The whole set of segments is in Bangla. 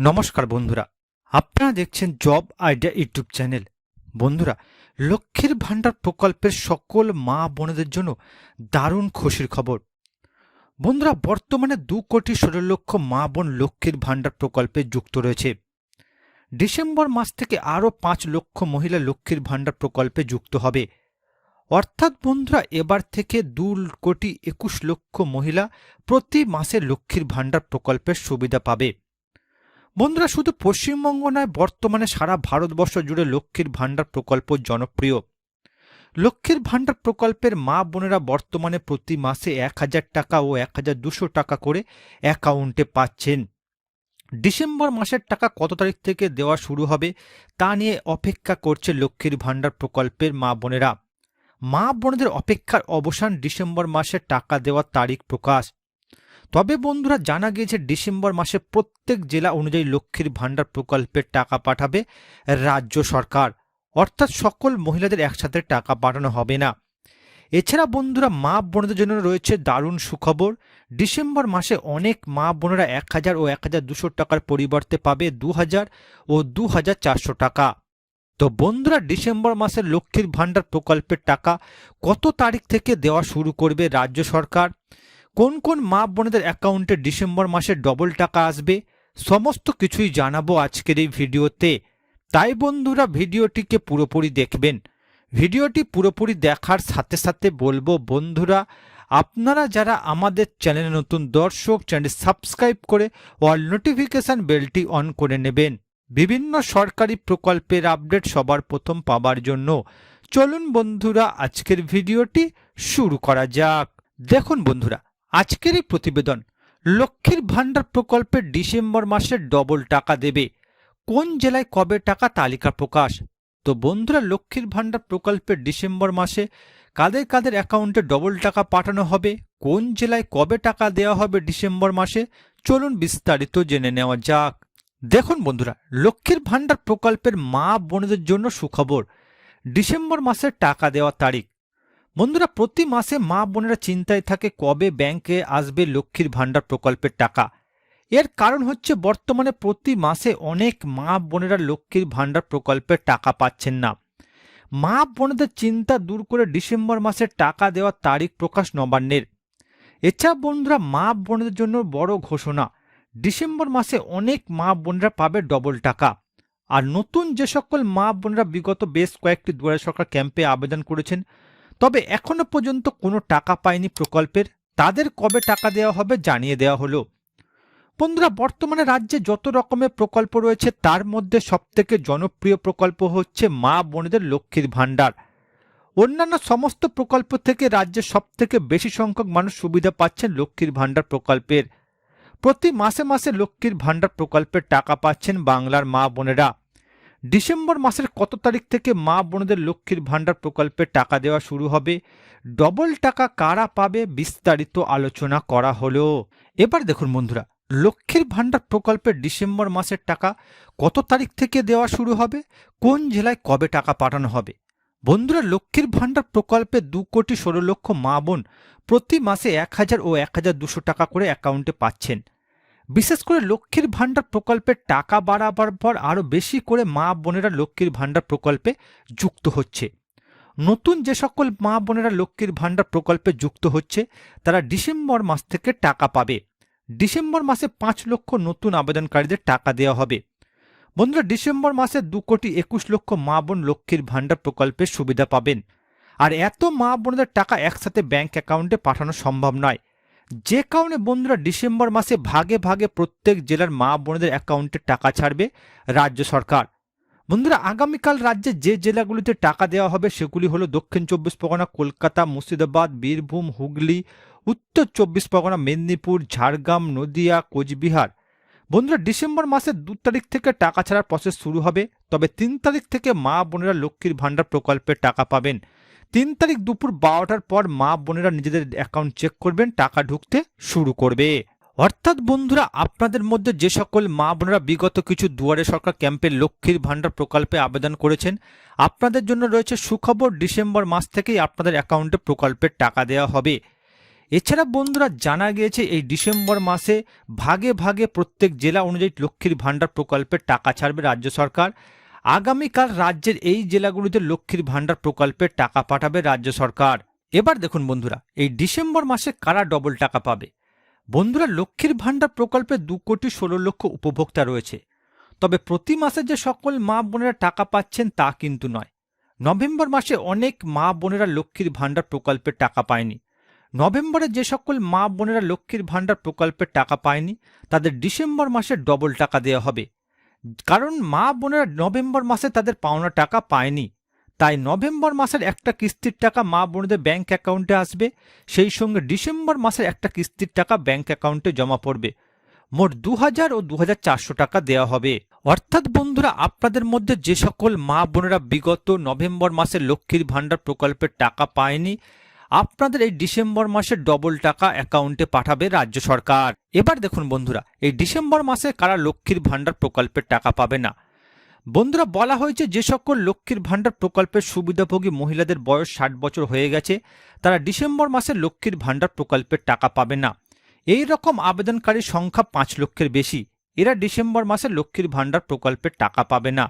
নমস্কার বন্ধুরা। আপনারা দেখছেন জব আইডিয়া ইউটিউব চ্যানেল। বন্ধুরা, লক্ষ্মীর ভাণ্ডার প্রকল্পের সকল মা বোনেদের জন্য দারুণ খুশির খবর। বন্ধুরা, বর্তমানে দু কোটি ষোলো লক্ষ মা বোন লক্ষ্মীর ভাণ্ডার প্রকল্পে যুক্ত রয়েছে। ডিসেম্বর মাস থেকে আরও পাঁচ লক্ষ মহিলা লক্ষ্মীর ভাণ্ডার প্রকল্পে যুক্ত হবে। অর্থাৎ বন্ধুরা, এবার থেকে দু কোটি একুশ লক্ষ মহিলা প্রতি মাসে লক্ষ্মীর ভাণ্ডার প্রকল্পের সুবিধা পাবে। বন্ধুরা, শুধু পশ্চিমবঙ্গ নয়, বর্তমানে সারা ভারতবর্ষ জুড়ে লক্ষ্মীর ভাণ্ডার প্রকল্প জনপ্রিয়। লক্ষ্মীর ভাণ্ডার প্রকল্পের মা বোনেরা বর্তমানে প্রতি মাসে এক হাজার টাকা ও এক হাজার দুশো টাকা করে অ্যাকাউন্টে পাচ্ছেন। ডিসেম্বর মাসের টাকা কত তারিখ থেকে দেওয়া শুরু হবে তা নিয়ে অপেক্ষা করছে লক্ষ্মীর ভাণ্ডার প্রকল্পের মা বোনেরা। মা বোনদের অপেক্ষার অবসান ডিসেম্বর মাসে টাকা দেওয়ার তারিখ প্রকাশ। তবে বন্ধুরা জানা গিয়েছে ডিসেম্বর মাসে প্রত্যেক জেলা অনুযায়ী লক্ষ্মীর ভাণ্ডার প্রকল্পের টাকা পাঠাবে রাজ্য সরকার। অর্থাৎ সকল মহিলাদের একসাথে টাকা পাঠানো হবে না। এছাড়া বন্ধুরা মা বোনদের জন্য রয়েছে দারুণ সুখবর। ডিসেম্বর মাসে অনেক মা বোনেরা এক হাজার ও এক হাজার দুশো টাকার পরিবর্তে পাবে দু হাজার ও দু হাজার চারশো টাকা। তো বন্ধুরা ডিসেম্বর মাসের লক্ষ্মীর ভাণ্ডার প্রকল্পের টাকা কত তারিখ থেকে দেওয়া শুরু করবে রাজ্য সরকার? কোন কোন মা বোনেদের অ্যাকাউন্টে ডিসেম্বর মাসে ডবল টাকা আসবে, সমস্ত কিছুই জানাব আজকের এই ভিডিওতে। তাই বন্ধুরা, ভিডিওটিকে পুরোপুরি দেখবেন। ভিডিওটি পুরোপুরি দেখার সাথে সাথে বলব, বন্ধুরা, আপনারা যারা আমাদের চ্যানেলে নতুন দর্শক চ্যানেল সাবস্ক্রাইব করে অল নোটিফিকেশান বেলটি অন করে নেবেন। বিভিন্ন সরকারি প্রকল্পের আপডেট সবার প্রথম পাবার জন্য। চলুন বন্ধুরা, আজকের ভিডিওটি শুরু করা যাক। দেখুন বন্ধুরা আজকের এই প্রতিবেদন লক্ষ্মীর ভাণ্ডার প্রকল্পে ডিসেম্বর মাসে ডবল টাকা দেবে। কোন জেলায় কবে টাকা তালিকা প্রকাশ? তো বন্ধুরা, লক্ষ্মীর ভাণ্ডার প্রকল্পের ডিসেম্বর মাসে কাদের কাদের অ্যাকাউন্টে ডবল টাকা পাঠানো হবে? কোন জেলায় কবে টাকা দেওয়া হবে ডিসেম্বর মাসে? চলুন বিস্তারিত জেনে নেওয়া যাক। দেখুন বন্ধুরা, লক্ষ্মীর ভাণ্ডার প্রকল্পের মা বোনদের জন্য সুখবর। ডিসেম্বর মাসের টাকা দেওয়া তারিখ। বন্ধুরা, প্রতি মাসে মা বোনেরা চিন্তায় থাকে কবে ব্যাংকে আসবে লক্ষ্মীর ভাণ্ডার প্রকল্পের টাকা। এর কারণ হচ্ছে বর্তমানে প্রতি মাসে অনেক মা বোনেরা লক্ষ্মীর ভাণ্ডার প্রকল্পের টাকা পাচ্ছেন না। মা বোনেদের চিন্তা দূর করে ডিসেম্বর মাসে টাকা দেওয়ার তারিখ প্রকাশ নবান্নের। এছাড়া বন্ধুরা, মা বোনদের জন্য বড় ঘোষণা, ডিসেম্বর মাসে অনেক মা বোনরা পাবে ডবল টাকা। আর নতুন যে সকল মা বোনরা বিগত বেশ কয়েকটি দুয়ারে সরকার ক্যাম্পে আবেদন করেছেন তবে এখনও পর্যন্ত কোনো টাকা পায়নি প্রকল্পের। তাদের কবে টাকা দেওয়া হবে জানিয়ে দেওয়া হলো। বন্ধুরা, বর্তমানে রাজ্যে যত রকমের প্রকল্প রয়েছে, তার মধ্যে সবথেকে জনপ্রিয় প্রকল্প হচ্ছে মা বোনেদের লক্ষ্মীর ভাণ্ডার। অন্যান্য সমস্ত প্রকল্প থেকে রাজ্যে সবথেকে বেশি সংখ্যক মানুষ সুবিধা পাচ্ছেন লক্ষ্মীর ভাণ্ডার প্রকল্পের। প্রতি মাসে মাসে লক্ষ্মীর ভাণ্ডার প্রকল্পের টাকা পাচ্ছেন বাংলার মা বোনেরা। ডিসেম্বর মাসের কত তারিখ থেকে মা বোনদের লক্ষ্মীর ভাণ্ডার প্রকল্পে টাকা দেওয়া শুরু হবে? ডবল টাকা কারা পাবে? বিস্তারিত আলোচনা করা হলো। এবার দেখুন বন্ধুরা, লক্ষ্মীর ভাণ্ডার প্রকল্পের ডিসেম্বর মাসের টাকা কত তারিখ থেকে দেওয়া শুরু হবে? কোন জেলায় কবে টাকা পাঠানো হবে? বন্ধুরা, লক্ষ্মীর ভাণ্ডার প্রকল্পে দু কোটি ষোলো লক্ষ মা বোন প্রতি মাসে এক হাজার ও এক হাজার দুশো টাকা করে অ্যাকাউন্টে পাচ্ছেন। বিশেষ করে লক্ষ্মীর ভাণ্ডার প্রকল্পের টাকা বাড়াবার পর আরও বেশি করে মা বোনেরা লক্ষ্মীর ভাণ্ডার প্রকল্পে যুক্ত হচ্ছে। নতুন যে সকল মা বোনেরা লক্ষ্মীর ভাণ্ডার প্রকল্পে যুক্ত হচ্ছে, তারা ডিসেম্বর মাস থেকে টাকা পাবে। ডিসেম্বর মাসে পাঁচ লক্ষ নতুন আবেদনকারীদের টাকা দেওয়া হবে। বন্ধুরা, ডিসেম্বর মাসে দু কোটি একুশ লক্ষ মা বোন লক্ষ্মীর ভাণ্ডার প্রকল্পের সুবিধা পাবেন। আর এত মা বোনদের টাকা একসাথে ব্যাংক অ্যাকাউন্টে পাঠানো সম্ভব নয়। যে কারণে বন্ধুরা ডিসেম্বর মাসে ভাগে ভাগে প্রত্যেক জেলার মা বোনদের অ্যাকাউন্টে টাকা ছাড়বে রাজ্য সরকার। বন্ধুরা, আগামীকাল রাজ্যে যে জেলাগুলিতে টাকা দেওয়া হবে সেগুলি হলো দক্ষিণ চব্বিশ পরগনা, কলকাতা, মুর্শিদাবাদ, বীরভূম, হুগলি, উত্তর চব্বিশ পরগনা, মেদিনীপুর, ঝাড়গ্রাম, নদিয়া, কোচবিহার। বন্ধুরা, ডিসেম্বর মাসের দু তারিখ থেকে টাকা ছাড়ার প্রসেস শুরু হবে, তবে তিন তারিখ থেকে মা বোনেরা লক্ষ্মীর ভাণ্ডার প্রকল্পের টাকা পাবেন। তিন তারিখ দুপুর বারোটার পর মা বোনেরা নিজেদের অ্যাকাউন্ট চেক করবেন, টাকা ঢুকতে শুরু করবে। অর্থাৎ বন্ধুরা, আপনাদের মধ্যে যে সকল মা বোনেরা বিগত কিছু দুয়ারে সরকার ক্যাম্পে লক্ষ্মীর ভাণ্ডার প্রকল্পে আবেদন করেছেন, আপনাদের জন্য রয়েছে সুখবর ডিসেম্বর মাস থেকেই আপনাদের অ্যাকাউন্টে প্রকল্পের টাকা দেওয়া হবে। এছাড়া বন্ধুরা, জানা গিয়েছে এই ডিসেম্বর মাসে ভাগে ভাগে প্রত্যেক জেলা অনুযায়ী লক্ষ্মীর ভাণ্ডার প্রকল্পের টাকা ছাড়বে রাজ্য সরকার। আগামীকাল রাজ্যের এই জেলাগুলিতে লক্ষ্মীর ভাণ্ডার প্রকল্পের টাকা পাঠাবে রাজ্য সরকার। এবার দেখুন বন্ধুরা, এই ডিসেম্বর মাসে কারা ডবল টাকা পাবে? বন্ধুরা, লক্ষ্মীর ভাণ্ডার প্রকল্পে দু কোটি ষোলো লক্ষ উপভোক্তা রয়েছে। তবে প্রতি মাসে যে সকল মা বোনেরা টাকা পাচ্ছেন তা কিন্তু নয়। নভেম্বর মাসে অনেক মা বোনেরা লক্ষ্মীর ভাণ্ডার প্রকল্পের টাকা পায়নি। নভেম্বরে যে সকল মা বোনেরা লক্ষ্মীর ভাণ্ডার প্রকল্পের টাকা পায়নি, তাদের ডিসেম্বর মাসে ডবল টাকা দেওয়া হবে। কারণ মা বোনেরা নভেম্বর মাসে তাদের পাওনা টাকা পায়নি। তাই নভেম্বর মাসের একটা কিস্তির টাকা মা বোনদের ব্যাংক অ্যাকাউন্টে আসবে। সেই সঙ্গে ডিসেম্বর মাসের একটা কিস্তির টাকা ব্যাংক অ্যাকাউন্টে জমা পড়বে। মোট দু হাজার ও দু হাজার চারশো টাকা দেওয়া হবে। অর্থাৎ বন্ধুরা, আপনাদের মধ্যে যে সকল মা বোনেরা বিগত নভেম্বর মাসে লক্ষ্মীর ভাণ্ডার প্রকল্পের টাকা পায়নি আপনাদের এই ডিসেম্বর মাসে ডবল টাকা অ্যাকাউন্টে পাঠাবে রাজ্য সরকার। এবার দেখুন বন্ধুরা, এই ডিসেম্বর মাসে কারা লক্ষ্মীর ভাণ্ডার প্রকল্পের টাকা পাবে না? বন্ধুরা, বলা হয়েছে যে সকল লক্ষ্মীর ভাণ্ডার প্রকল্পের সুবিধাভোগী মহিলাদের বয়স ষাট বছর হয়ে গেছে, তারা ডিসেম্বর মাসে লক্ষ্মীর ভাণ্ডার প্রকল্পের টাকা পাবে না। এই রকম আবেদনকারীর সংখ্যা পাঁচ লক্ষের বেশি। এরা ডিসেম্বর মাসে লক্ষ্মীর ভাণ্ডার প্রকল্পের টাকা পাবে না।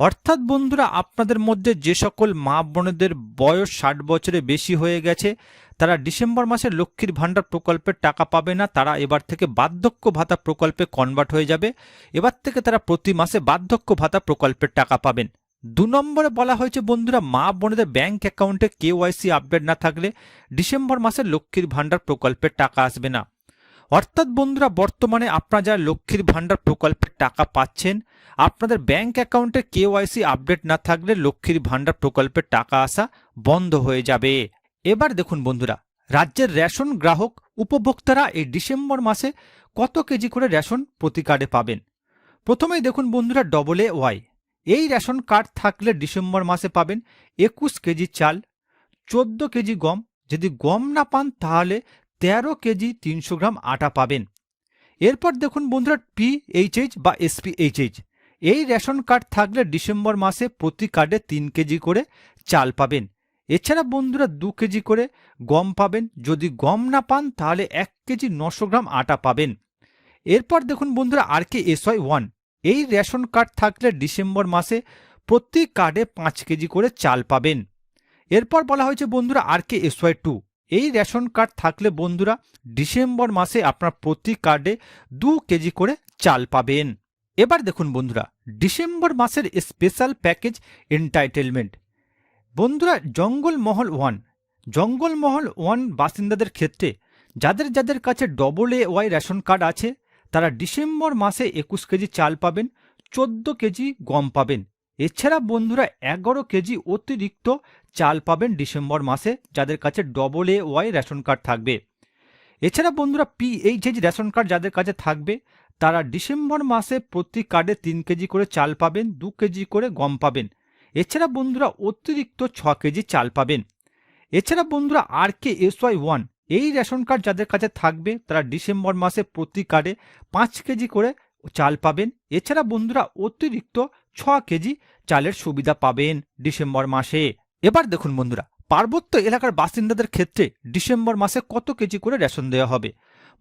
অর্থাৎ বন্ধুরা, আপনাদের মধ্যে যে সকল মা বোনেদের বয়স ষাট বছরে বেশি হয়ে গেছে, তারা ডিসেম্বর মাসে লক্ষ্মীর ভাণ্ডার প্রকল্পের টাকা পাবে না, তারা এবার থেকে বার্ধক্য ভাতা প্রকল্পে কনভার্ট হয়ে যাবে। এবার থেকে তারা প্রতি মাসে বার্ধক্য ভাতা প্রকল্পের টাকা পাবেন। দু নম্বরে বলা হয়েছে, বন্ধুরা, মা বোনেদের ব্যাংক অ্যাকাউন্টে কেওয়াইসি আপডেট না থাকলে ডিসেম্বর মাসে লক্ষ্মীর ভাণ্ডার প্রকল্পের টাকা আসবে না। অর্থাৎ বন্ধুরা, বর্তমানে আপনারা যারা লক্ষ্মীর ভাণ্ডার প্রকল্পের টাকা পাচ্ছেন, আপনাদের ব্যাংক অ্যাকাউন্টে কেওয়াইসি আপডেট না থাকলে লক্ষ্মীর ভাণ্ডার প্রকল্পের টাকা আসা বন্ধ হয়ে যাবে। এবার দেখুন বন্ধুরা, রাজ্যের রেশন গ্রাহক উপভোক্তারা এই ডিসেম্বর মাসে কত কেজি করে রেশন প্রতি কার্ডে পাবেন? প্রথমেই দেখুন বন্ধুরা ডবল এ ওয়াই এই রেশন কার্ড থাকলে ডিসেম্বর মাসে পাবেন একুশ কেজি চাল, চোদ্দ কেজি গম। যদি গম না পান তাহলে তেরো কেজি তিনশো গ্রাম আটা পাবেন। এরপর দেখুন বন্ধুরা পিএইচএইচ বা এসপিএইচএইচ এই রেশন কার্ড থাকলে ডিসেম্বর মাসে প্রতি কার্ডে তিন কেজি করে চাল পাবেন। এছাড়া বন্ধুরা দু কেজি করে গম পাবেন। যদি গম না পান, তাহলে এক কেজি নশো গ্রাম আটা পাবেন। এরপর দেখুন বন্ধুরা আর কে এসওয়াই ওয়ান এই রেশন কার্ড থাকলে ডিসেম্বর মাসে প্রতি কার্ডে পাঁচ কেজি করে চাল পাবেন। এরপর বলা হয়েছে বন্ধুরা আর কে এসওয়াই টু এই রেশন কার্ড থাকলে বন্ধুরা ডিসেম্বর মাসে আপনার প্রতি কার্ডে দু কেজি করে চাল পাবেন। এবার দেখুন বন্ধুরা, ডিসেম্বর মাসের স্পেশাল প্যাকেজ এন্টাইটেলমেন্ট বন্ধুরা জঙ্গলমহল ওয়ান জঙ্গলমহল ওয়ান বাসিন্দাদের ক্ষেত্রে যাদের যাদের কাছে double A Y ration card আছে, তারা ডিসেম্বর মাসে একুশ কেজি চাল পাবেন, চোদ্দ কেজি গম পাবেন। এছাড়া বন্ধুরা এগারো কেজি অতিরিক্ত চাল পাবেন ডিসেম্বর মাসে, যাদের কাছে double A Y ration card থাকবে। এছাড়া বন্ধুরা পিএইচএইচ রেশন কার্ড যাদের কাছে থাকবে, তারা ডিসেম্বর মাসে প্রতি কার্ডে তিন কেজি করে চাল পাবেন, দু কেজি করে গম পাবেন। এছাড়া বন্ধুরা অতিরিক্ত ছ কেজি চাল পাবেন। এছাড়া বন্ধুরা R K S Y one এই রেশন কার্ড যাদের কাছে থাকবে, তারা ডিসেম্বর মাসে প্রতি কার্ডে পাঁচ কেজি করে চাল পাবেন। এছাড়া বন্ধুরা অতিরিক্ত ছ কেজি চালের সুবিধা পাবেন ডিসেম্বর মাসে। এবার দেখুন বন্ধুরা, পার্বত্য এলাকার বাসিন্দাদের ক্ষেত্রে ডিসেম্বর মাসে কত কেজি করে রেশন দেওয়া হবে?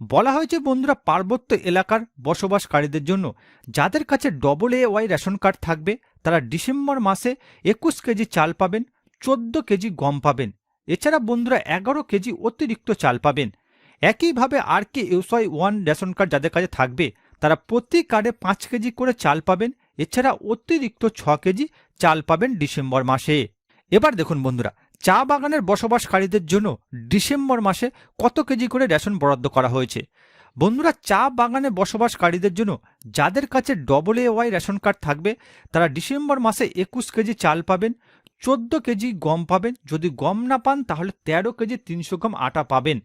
বলা হয়েছে বন্ধুরা, পার্বত্য এলাকার বসবাসকারীদের জন্য যাদের কাছে double A Y ration card থাকবে, তারা ডিসেম্বর মাসে একুশ কেজি চাল পাবেন, চোদ্দ কেজি গম পাবেন। এছাড়া বন্ধুরা, এগারো কেজি অতিরিক্ত চাল পাবেন। একইভাবে R K SY one ration card যাদের কাছে থাকবে, তারা প্রতি কার্ডে পাঁচ কেজি করে চাল পাবেন এছাড়া অতিরিক্ত ছ কেজি চাল পাবেন ডিসেম্বর মাসে। এবার দেখুন বন্ধুরা, চা বাগানের বসবাসকারীদের জন্য ডিসেম্বর মাসে কত কেজি করে রেশন বরাদ্দ করা হয়েছে? বন্ধুরা, চা বাগানে বসবাসকারীদের জন্য যাদের কাছে double A Y ration card থাকবে, তারা ডিসেম্বর মাসে একুশ কেজি চাল পাবেন, চোদ্দ কেজি গম পাবেন, যদি গম না পান তাহলে তেরো কেজি তিনশো গ্রাম আটা পাবেন।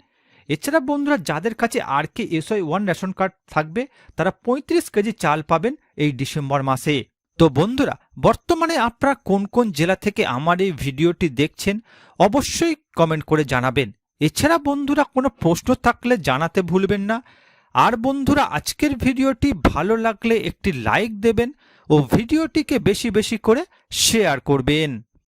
এছাড়া বন্ধুরা, যাদের কাছে R K SY one ration card থাকবে, তারা পঁয়ত্রিশ কেজি চাল পাবেন এই ডিসেম্বর মাসে। তো বন্ধুরা, বর্তমানে আপনারা কোন কোন জেলা থেকে আমার এই ভিডিওটি দেখছেন, অবশ্যই কমেন্ট করে জানাবেন। এছাড়া বন্ধুরা, কোনো প্রশ্ন থাকলে জানাতে ভুলবেন না। আর বন্ধুরা, আজকের ভিডিওটি ভালো লাগলে একটি লাইক দেবেন ও ভিডিওটিকে বেশি বেশি করে শেয়ার করবেন।